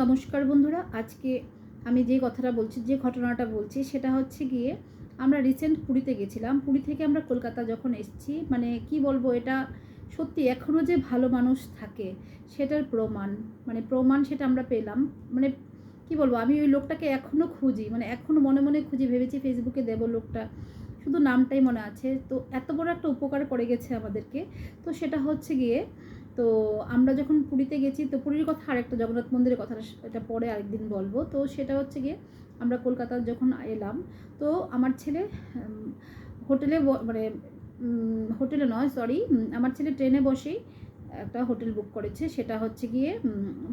নমস্কার বন্ধুরা, আজকে আমি যে কথাটা বলছি, যে ঘটনাটা বলছি, সেটা হচ্ছে গিয়ে আমরা রিসেন্ট পুরীতে গেছিলাম। পুরী থেকে আমরা কলকাতা যখন এসেছি মানে কি বলব এটা সত্যি এখনও যে ভালো মানুষ থাকে, সেটার প্রমাণ মানে প্রমাণ সেটা আমরা পেলাম। মানে কি বলব, আমি ওই লোকটাকে এখনও খুঁজি মানে এখনও মনে মনে খুঁজি, ভেবেছি ফেসবুকে দেবো লোকটা। শুধু নামটাই মনে আছে। তো এত বড় একটা উপকার করে গেছে আমাদেরকে। তো সেটা হচ্ছে গিয়ে তো আমরা যখন পুরীতে গেছি, তো পুরীর কথা আরেকটা, জগন্নাথ মন্দিরের কথাটা এটা পরে আরেকদিন বলব। তো সেটা হচ্ছে গিয়ে আমরা কলকাতা যখন এলাম, তো আমার ছেলে হোটেলে মানে হোটেলে নয় সরি আমার ছেলে ট্রেনে বসেই একটা হোটেল বুক করেছে। সেটা হচ্ছে গিয়ে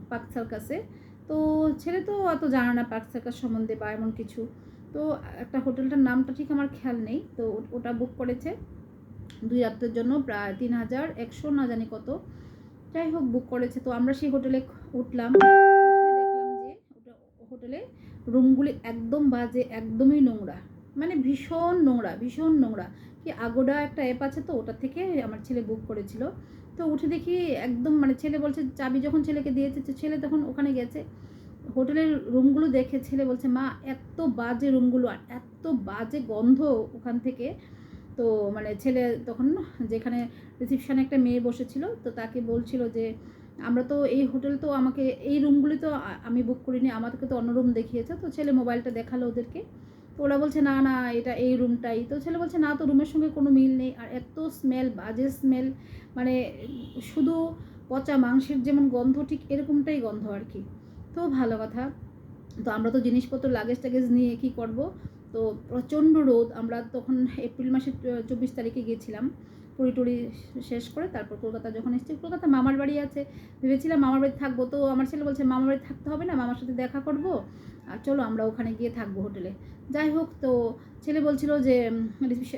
পার্ক সার্কাসে। তো ছেলে তো অত জানে না পার্ক সার্কাস সম্বন্ধে বা এমন কিছু। তো একটা হোটেলটার নামটা ঠিক আমার খেয়াল নেই। তো ওটা বুক করেছে। দুই রাত্রের জন্য প্রায় তিন হাজার একশো না জানি কত। যাই হোক বুক করেছে। তো আমরা সেই হোটেলে উঠলাম। দেখলাম যে হোটেলে রুমগুলি একদম বাজে, একদমই নোংরা। মানে ভীষণ নোংরা ভীষণ নোংরা। কি আগোডা একটা অ্যাপ আছে তো, ওটা থেকে আমার ছেলে বুক করেছিল। তো উঠে দেখি একদম মানে ছেলে বলছে, চাবি যখন ছেলেকে দিয়েছে ছেলে তখন ওখানে গেছে। হোটেলের রুমগুলো দেখে ছেলে বলছে, মা, এত বাজে রুমগুলো আর এত বাজে গন্ধ ওখান থেকে। তো মানে ছেলে তখন যেখানে রিসিপশানে একটা মেয়ে বসেছিল, তো তাকে বলছিল যে, আমরা তো এই হোটেল তো আমাকে, এই রুমগুলি তো আমি বুক করিনি, আমাদেরকে তো অন্য রুম দেখিয়েছে। তো ছেলে মোবাইলটা দেখাল ওদেরকে। তো ওরা বলছে, না না, এটা এই রুমটাই তো ছেলে বলছে, না, তো রুমের সঙ্গে কোনো মিল নেই। আর এত স্মেল বাজে স্মেল মানে শুধু পচা মাংসের যেমন গন্ধ, ঠিক এরকমটাই গন্ধ আর কি। তো ভালো কথা। তো আমরা তো জিনিসপত্র লাগেজ টাগেজ নিয়ে কী করব? তো প্রচণ্ড রোদ। আমরা তখন এপ্রিল মাসের চব্বিশ তারিখে গিয়েছিলাম পুরী টুরি শেষ করে তারপর কলকাতা যখন এসেছি, কলকাতা মামার বাড়ি আছে। ভেবেছিলাম মামার বাড়ি থাকব, তো আমার ছেলে বলছে, মামার বাড়ি থাকতে হবে না, মামার সাথে দেখা করব, আর চলো আমরা ওখানে গিয়ে থাকব হোটেলে যাই হোক, তো ছেলে বলছিল যে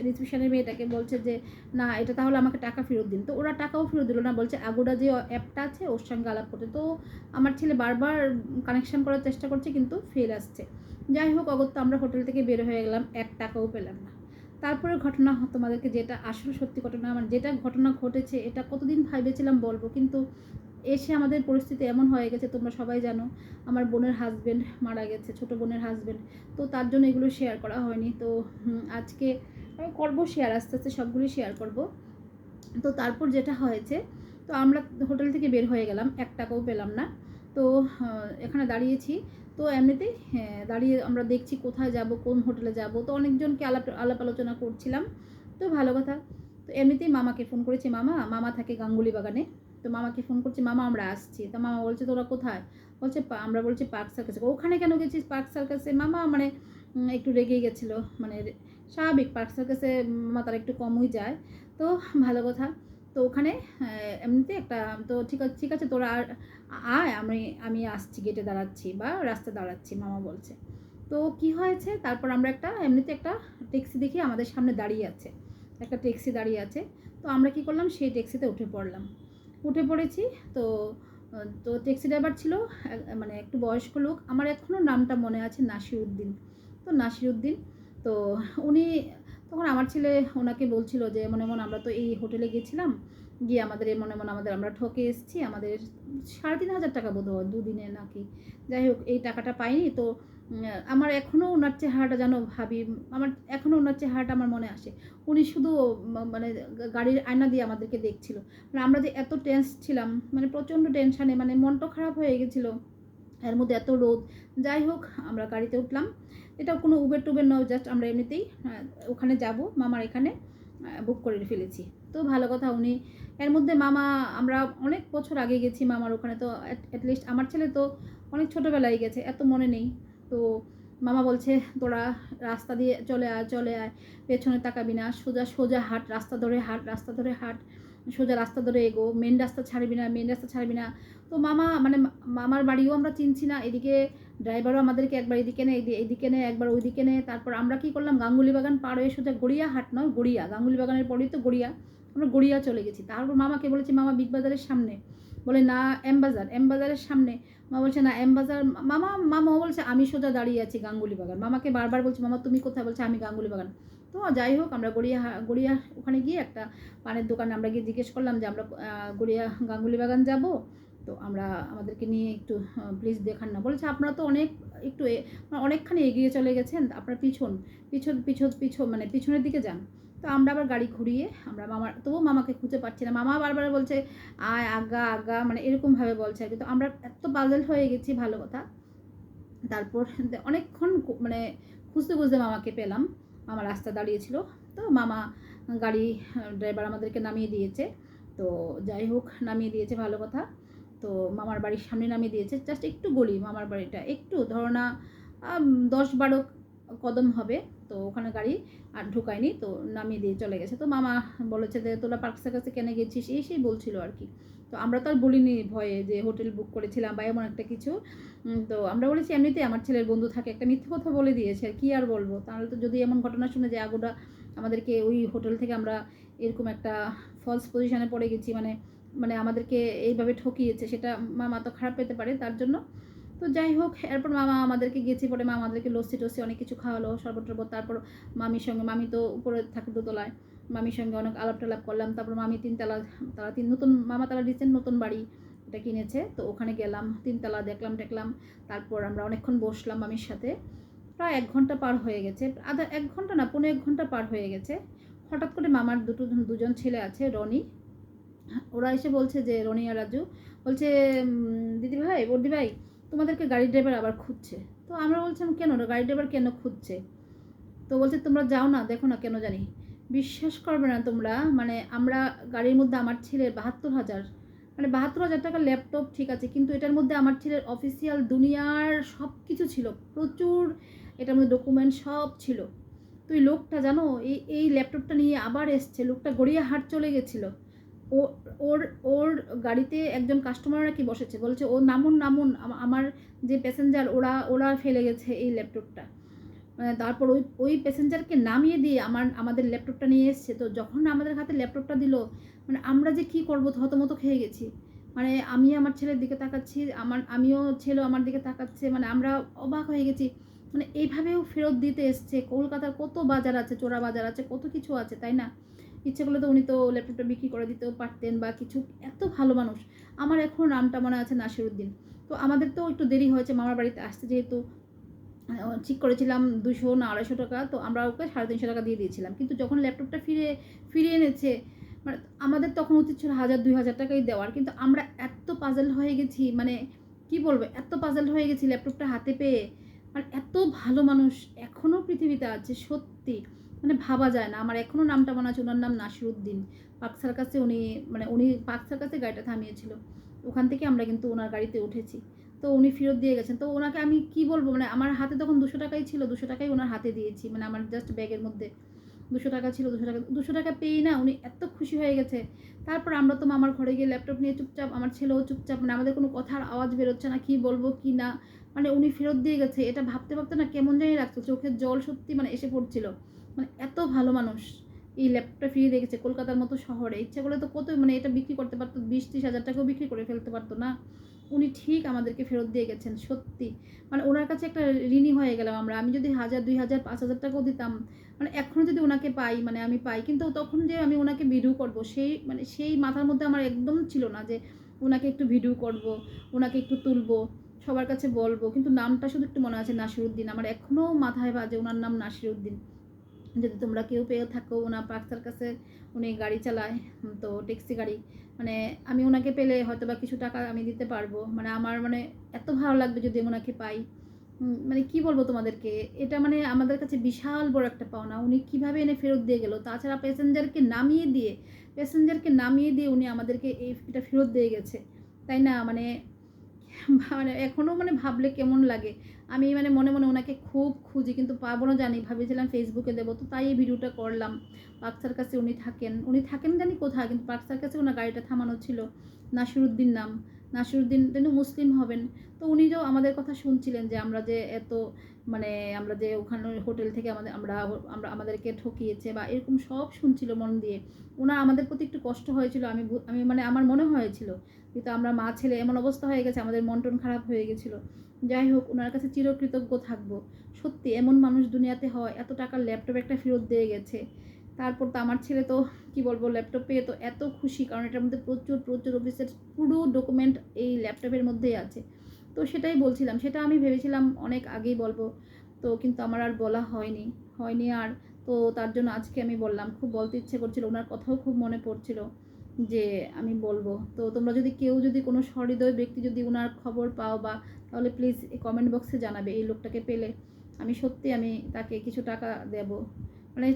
রিসিপশনের মেয়েটাকে বলছে যে, না, এটা তাহলে আমাকে টাকা ফেরত দিন। তো ওরা টাকাও ফেরত দিল না, বলছে আগোডা যে অ্যাপটা আছে, ওর সঙ্গে আলাপ করতে। তো আমার ছেলে বারবার কানেকশন করার চেষ্টা করছে, কিন্তু ফেল আসছে। যাই হোক, অগত্য আমরা হোটেল থেকে বের হয়ে গেলাম, এক টাকাও পেলাম না। তারপরে ঘটনা তোমাদেরকে যেটা আসলে সত্যি ঘটনা মানে যেটা ঘটনা ঘটেছে, এটা কতদিন ভেবেছিলাম বলব, কিন্তু এসে আমাদের পরিস্থিতি এমন হয়ে গেছে, তোমরা সবাই জানো, আমার বোনের হাজব্যান্ড মারা গেছে, ছোট বোনের হাজব্যান্ড তো তার জন্য এগুলো শেয়ার করা হয়নি, তো আজকে আমি করব শেয়ার আস্তে আস্তে সবগুলি শেয়ার করব, তো তারপর যেটা হয়েছে, তো আমরা হোটেল থেকে বের হয়ে গেলাম, এক টাকাও পেলাম না, তো এখানে দাঁড়িয়েছি তো এমনিতেই হ্যাঁ, দাঁড়িয়ে আমরা দেখছি কোথায় যাব কোন হোটেলে যাব। তো অনেকজনকে আলাপ আলাপ আলোচনা করছিলাম। তো ভালো কথা। তো এমনিতেই মামাকে ফোন করেছি মামা মামা থাকে গাঙ্গুলি বাগানে। তো মামাকে ফোন করছি মামা আমরা আসছি। তো মামা বলছে তোরা কোথায়? বলছে "পা- আমরা বলছি পার্ক সার্কাসে। ওখানে কেন গেছিস পার্ক সার্কাসে? মামা মানে একটু রেগেই গেছিল। মানে স্বাভাবিক পার্ক সার্কাসে মামা তারা একটু কমই যায়। তো ভালো কথা। তো ওখানে এমনিতে একটা, তো ঠিক আছে ঠিক আছে, তোরা আর আয়, আমি আমি আসছি গেটে দাঁড়াচ্ছি বা রাস্তায় দাঁড়াচ্ছি, মামা বলছে। তো কি হয়েছে? তারপর আমরা একটা, এমনিতে একটা ট্যাক্সি দেখি আমাদের সামনে দাঁড়িয়ে আছে। একটা ট্যাক্সি দাঁড়িয়ে আছে। তো আমরা কি করলাম? সেই ট্যাক্সিতে উঠে পড়লাম। উঠে পড়েছি, তো তো ট্যাক্সি ড্রাইভার ছিল মানে একটু বয়স্ক লোক। আমার এখনও নামটা মনে আছে, নাসিরুদ্দিন। তো নাসিরুদ্দিন, তো উনি তখন আমার ছেলে ওনাকে বলছিল যে, মনে মনে আমরা তো এই হোটেলে গেছিলাম, গিয়ে আমাদের মনে মনে আমাদের আমরা ঠকে এসেছি, আমাদের সাড়ে তিন হাজার টাকা বোধ হয় দুদিনে নাকি। যাই হোক, এই টাকাটা পাইনি তো আমার এখনও ওনার চেহারাটা যেন ভাবি, আমার এখনও ওনার চেহারাটা আমার মনে আসে। উনি শুধু মানে গাড়ির আয়না দিয়ে আমাদেরকে দেখছিল। মানে আমরা যে এত টেন্স ছিলাম মানে প্রচণ্ড টেনশানে মানে মনটা খারাপ হয়ে গেছিল। এর মধ্যে এত রোদ। যাই হোক, আমরা গাড়িতে উঠলাম। এটা কোনো উবের টুবের নয় জাস্ট আমরা এমনিতেই ওখানে যাব, মামার এখানে বুক করে ফেলেছি। তো ভালো কথা উনি, এর মধ্যে মামা, আমরা অনেক বছর আগে গেছি মামার ওখানে, তো অ্যাটলিস্ট আমার ছেলে তো অনেক ছোটোবেলায় গেছে, এত মনে নেই। তো মামা বলছে, তোরা রাস্তা দিয়ে চলে আয় চলে আয়, পেছনে তাকাবি না, সোজা সোজা হাট, রাস্তা ধরে হাট, রাস্তা ধরে হাট। সোজা রাস্তা ধরে এগো মেন রাস্তা ছাড়বি না মেন রাস্তা ছাড়বি না। তো মামা মানে মামার বাড়িও আমরা চিনছি না। এদিকে ড্রাইভারও আমাদেরকে একবার এদিকে এদি- এদিকে নেয় একবার ওইদিকে নেয় তারপর আমরা কি করলাম গাঙ্গুলি বাগান পার হয়ে সোজা গড়িয়া হাট নয়, গড়িয়া। গাঙ্গুলি বাগানের পরেই তো গড়িয়া। আমরা গড়িয়া চলে গেছি। তারপর মামাকে বলেছি, মামা বিগ বাজারের সামনে। বলে, না এম বাজার এম বাজারের সামনে। মা বলছে, না এম বাজার মামা মামা বলছে, আমি সোজা দাঁড়িয়ে আছি গাঙ্গুলি বাগান মামাকে বারবার বলছি, মামা, তুমি কোথায়? বলছে, আমি গাঙ্গুলি বাগান তো যাই হোক, আমরা গড়িয়া গড়িয়া ওখানে গিয়ে একটা পানের দোকানে আমরা গিয়ে জিজ্ঞেস করলাম যে আমরা গড়িয়া গাঙ্গুলি বাগান যাব। তো আমরা আমাদেরকে নিয়ে একটু প্লিজ দেখান না। বলেছে, আপনারা তো অনেক, একটু এ- অনেকখানি এগিয়ে চলে গেছেন। আপনার পিছন পিছন পিছন পিছন মানে পিছনের দিকে যান। তো আমরা আবার গাড়ি ঘুরিয়ে, আমরা মামার তবুও মামাকে খুঁজে পাচ্ছি না। মামা বারবার বলছে, আয়, আগা আগা মানে এরকমভাবে বলছে আর কি। তো আমরা এত পাজল হয়ে গেছি, ভালো কথা। তারপর অনেকক্ষণ মানে খুঁজতে খুঁজতে মামাকে পেলাম। মামা রাস্তা দাঁড়িয়েছিল। তো মামা গাড়ি, ড্রাইভার আমাদেরকে নামিয়ে দিয়েছে। তো যাই হোক, নামিয়ে দিয়েছে ভালো কথা। তো মামার বাড়ির সামনে নামিয়ে দিয়েছে। জাস্ট একটু গলি মামার বাড়িটা। একটু ধরো না দশ বারো কদম হবে। তো ওখানে গাড়ি আর ঢুকায়নি, তো নামিয়ে দিয়ে চলে গেছে। তো মামা বলেছে যে, তোরা পার্ক সার্কাসে কেন গেছিস? এই সেই বলছিল আর কি। তো আমরা তো আর বলিনি ভয়ে যে হোটেল বুক করেছিলাম বা এমন একটা কিছু। তো আমরা বলেছি এমনিতেই আমার ছেলের বন্ধু থাকে, একটা মিথ্যে কথা বলে দিয়েছে, আর কি আর বলব? তাহলে তো যদি এমন ঘটনা শুনে যে আগুটা আমাদেরকে ওই হোটেল থেকে আমরা এরকম একটা ফলস পজিশনে পড়ে গেছি মানে মানে আমাদেরকে এইভাবে ঠকিয়েছে, সেটা মামা তো খারাপ পেতে পারে তার জন্য। তো যাই হোক, এরপর মামা আমাদেরকে গেছি, পরে মা আমাদেরকে লস্যি টস্যি অনেক কিছু খাওয়ালো শরবত টরবত তারপর মামির সঙ্গে, মামি তো উপরে থাকে দোতলায়। মামির সঙ্গে অনেক আলাপ টালাপ করলাম তারপর মামি তিনতলা তারা তিন নতুন মামা তারা রিসেন্ট নতুন বাড়ি এটা কিনেছে তো ওখানে গেলাম তিনতলা দেখলাম দেখলাম তারপর আমরা অনেকক্ষণ বসলাম মামির সাথে প্রায় এক ঘণ্টা পার হয়ে গেছে আধা এক ঘণ্টা না পনেরো এক ঘণ্টা পার হয়ে গেছে হঠাৎ করে মামার দুটো দুজন ছেলে আছে রনি ওরা এসে বলছে যে রনি আর রাজু বলছে উম, দিদি ভাই বর্দি ভাই তোমাদেরকে গাড়ি ড্রাইভার আবার খুঁজছে তো আমরা বলছিলাম কেন গাড়ি ড্রাইভার কেন খুঁজছে? তো বলছে তোমরা যাও না দেখো না কেন জানি। বিশ্বাস করবে না তোমরা। মানে আমরা গাড়ির মধ্যে আমার ছেলের বাহাত্তর হাজার। মানে বাহাত্তর হাজার টাকার ল্যাপটপ ঠিক আছে, কিন্তু এটার মধ্যে আমার ছেলের অফিসিয়াল দুনিয়ার সব কিছু ছিল। প্রচুর এটার মধ্যে ডকুমেন্ট সব ছিল। তুই লোকটা জানো, এই এই ল্যাপটপটা নিয়ে আবার এসছে, লোকটা গড়িয়া হাট চলে গেছিল। ওর ওর গাড়িতে একজন কাস্টমার নাকি বসেছে, বলছে, ও, নামুন নামুন আমার যে প্যাসেঞ্জার ওরা ওরা ফেলে গেছে এই ল্যাপটপটা। মানে তারপর ওই ওই প্যাসেঞ্জারকে নামিয়ে দিয়ে আমার, আমাদের ল্যাপটপটা নিয়ে এসছে। তো যখন আমাদের হাতে ল্যাপটপটা দিল মানে আমরা যে কী করব, থতমতো খেয়ে গেছি। মানে আমি আমার ছেলের দিকে তাকাচ্ছি, আমার, আমিও ছেলে আমার দিকে তাকাচ্ছে মানে আমরা অবাক হয়ে গেছি। মানে এইভাবেও ফেরত দিতে এসছে। কলকাতার কত বাজার আছে, চোরা বাজার আছে, কত কিছু আছে, তাই না? ইচ্ছে করলে তো উনি তো ল্যাপটপটা বিক্রি করে দিতেও পারতেন বা কিছু। এত ভালো মানুষ। আমার এখন নামটা মনে আছে নাসিরুদ্দিন। তো আমাদের তো একটু দেরি হয়েছে, মামার বাড়িতে আসতে যেহেতু। ঠিক করেছিলাম দুশো না আড়াইশো টাকা, তো আমরা ওকে সাড়ে তিনশো টাকা দিয়ে দিয়েছিলাম। কিন্তু যখন ল্যাপটপটা ফিরে, ফিরিয়ে এনেছে মানে আমাদের তখন উচিত ছিল হাজার, দুই হাজার টাকাই দেওয়ার। কিন্তু আমরা এত পাজল হয়ে গেছি মানে কি বলব, এত পাজল হয়ে গেছি ল্যাপটপটা হাতে পেয়ে। আর এত ভালো মানুষ এখনও পৃথিবীতে আছে, সত্যি। মানে ভাবা যায় না। আমার এখনও নামটা মনে আছে, ওনার নাম নাসিরুদ্দিন। পাকসার কাছে উনি মানে উনি পাকসার কাছে গাড়িটা থামিয়েছিল। ওখান থেকে আমরা কিন্তু ওনার গাড়িতে উঠেছি। তো উনি ফেরত দিয়ে গেছেন। তো ওনাকে আমি কি বলব? মানে আমার হাতে তখন দুশো টাকাই ছিল, দুশো টাকাই ওনার হাতে দিয়েছি মানে আমার জাস্ট ব্যাগের মধ্যে। দুশো টাকা ছিল, দুশো টাকা দুশো টাকা পেয়েই না উনি এত খুশি হয়ে গেছে। তারপর আমরা তো মামার ঘরে গিয়ে ল্যাপটপ নিয়ে চুপচাপ, আমার ছেলেও চুপচাপ মানে আমাদের কোনো কথার আওয়াজ বেরোচ্ছে না, কি বলব, কি না? মানে উনি ফেরত দিয়ে গেছে, এটা ভাবতে ভাবতে না কেমন জানি লাগছে চোখের জল সত্যি মানে এসে পড়ছিল। মানে এত ভালো মানুষ এই ল্যাপটপটা ফিরিয়ে রেখেছে কলকাতার মতো শহরে। ইচ্ছা করলে তো কত মানে এটা বিক্রি করতে পারতো, বিশ ত্রিশ হাজার টাকাও বিক্রি করে ফেলতে পারতো না। উনি ঠিক আমাদেরকে ফেরত দিয়ে গেছেন, সত্যি। মানে ওনার কাছে একটা ঋণী হয়ে গেলাম আমরা। আমি যদি হাজার, দুই হাজার, পাঁচ হাজার টাকাও দিতাম মানে এখনও যদি ওনাকে পাই মানে আমি পাই, কিন্তু তখন যে আমি ওনাকে ভিডিও করব, সেই মানে সেই মাথার মধ্যে আমার একদম ছিল না যে ওনাকে একটু ভিডিও করব, ওনাকে একটু তুলবো, সবার কাছে বলব। কিন্তু নামটা শুধু একটু মনে আছে, নাসিরুদ্দিন। আমার এখনও মাথায় বাজে ওনার নাম নাসিরুদ্দিন। যদি তোমরা কেউ পেয়ে থাকো ওনার পার্কসার কাছে উনি গাড়ি চালায় তো ট্যাক্সি গাড়ি মানে আমি ওনাকে পেলে হয়তো বা কিছু টাকা আমি দিতে পারব। মানে আমার মানে এত ভালো লাগবে যদি ওনাকে পাই। মানে কি বলব তোমাদেরকে? এটা মানে আমাদের কাছে বিশাল বড় একটা পাওনা। উনি কীভাবে এনে ফেরত দিয়ে গেল? তাছাড়া প্যাসেঞ্জারকে নামিয়ে দিয়ে, প্যাসেঞ্জারকে নামিয়ে দিয়ে উনি আমাদেরকে এই এটা ফেরত দিয়ে গেছে। তাই না? মানে মানে এখনও মানে ভাবলে কেমন লাগে? আমি মানে মনে মনে ওনাকে খুব খুঁজি, কিন্তু পাবো না জানি। ভাবিছিলাম ফেসবুকে দেবো, তো তাই এই ভিডিওটা করলাম। পাকসার কাছে উনি থাকেন। উনি থাকেন জানি কোথায়, কিন্তু পাকসার কাছে ওনার গাড়িটা থামানো ছিল, নাসিরুদ্দিন নাম। নাসিরুদ্দিন তিনি মুসলিম হবেন। তো উনি যে আমাদের কথা শুনছিলেন যে আমরা যে এত মানে আমরা যে ওখানে হোটেল থেকে আমাদের আমরা আমরা আমাদেরকে ঠকিয়েছে বা এরকম সব শুনছিল মন দিয়ে, ওনার আমাদের প্রতি একটু কষ্ট হয়েছিল, আমি আমি মানে আমার মনে হয়েছিল কিন্তু আমরা মা ছেলে এমন অবস্থা হয়ে গেছে, আমাদের মন টন খারাপ হয়ে গেছিল। যাই হোক ওনার কাছে চিরকৃতজ্ঞ থাকব। সত্যি, এমন মানুষ দুনিয়াতে হয় এত টাকার ল্যাপটপ একটা ফেরত দিয়ে গেছে। তারপর তো আমার ছেলে তো, কি বলব, ল্যাপটপ পেয়ে তো এত খুশি, কারণ এটার মধ্যে প্রচুর প্রচুর অফিসের পুরো ডকুমেন্ট এই ল্যাপটপের মধ্যেই আছে। তো সেটাই বলছিলাম, সেটা আমি ভেবেছিলাম অনেক আগেই বলব। তো কিন্তু আমার আর বলা হয়নি হয়নি আর। তো তার জন্য আজকে আমি বললাম, খুব বলতে ইচ্ছে করছিল ওনার কথাও খুব মনে পড়ছিল। যে আমি বলব। তো তোমরা যদি কেউ যদি কোনো সহৃদয় ব্যক্তি যদি ওনার খবর পাও বা, তাহলে প্লিজ কমেন্ট বক্সে জানাবে এই লোকটাকে পেলে। আমি সত্যি আমি তাকে কিছু টাকা দেব। মানে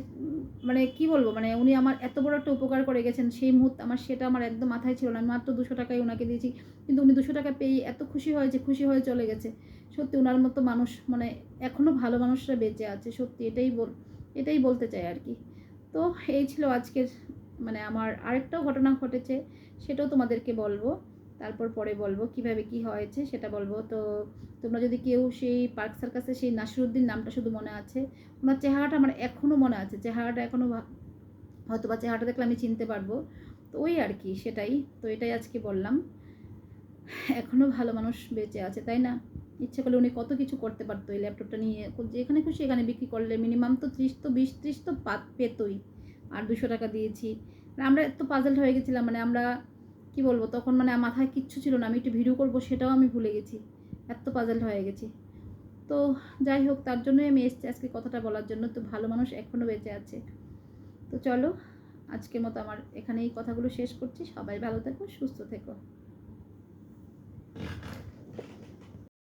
মানে কি বলব? মানে উনি আমার এত বড় একটা উপকার করে গেছেন। সেই মুহূর্তে আমার সেটা আমার একদম মাথায় ছিল না। আমি মাত্র দুশো টাকাই ওনাকে দিয়েছি। কিন্তু উনি দুশো টাকা পেয়ে এত খুশি হয়েছে খুশি হয়ে চলে গেছে। সত্যি ওনার মতো মানুষ মানে এখনও ভালো মানুষরা বেঁচে আছে। সত্যি এটাই বল, এটাই বলতে চাই আর কি। তো এই ছিল আজকের মানে আমার আরেকটাও ঘটনা ঘটেছে, সেটাও তোমাদেরকে বলব। তারপর পরে বলব কীভাবে কি হয়েছে, সেটা বলব। তো তোমরা যদি কেউ সেই পার্ক সার্কাসে সেই নাসিরুদ্দিন নামটা শুধু মনে আছে, ওনার চেহারাটা আমার এখনও মনে আছে। চেহারাটা এখনও হয়তো বা চেহারাটা দেখলে আমি চিনতে পারব। তো ওই আর কি, সেটাই। তো এটাই আজকে বললাম। এখনও ভালো মানুষ বেঁচে আছে, তাই না? ইচ্ছে করলে উনি কত কিছু করতে পারতো এই ল্যাপটপটা নিয়ে। যেখানে খুশি এখানে বিক্রি করলে মিনিমাম তো ত্রিশ তো বিশ, ত্রিশ তো পাত পেতোই। আর দুশো টাকা দিয়েছি। মানে আমরা এত পাজেল্ট হয়ে গেছিলাম মানে আমরা কি বলব, তখন মানে মাথায় কিচ্ছু ছিল না, আমি একটু ভিডিও করব সেটাও আমি ভুলে গেছি, এত পাজেল্ট হয়ে গেছি। তো যাই হোক, তার জন্যই আমি এসেছি আজকে কথাটা বলার জন্য, তো ভালো মানুষ এখনও বেঁচে আছে। তো চলো, আজকের মতো আমার এখানে এই কথাগুলো শেষ করছি, সবাই ভালো থেকো, সুস্থ থেকো।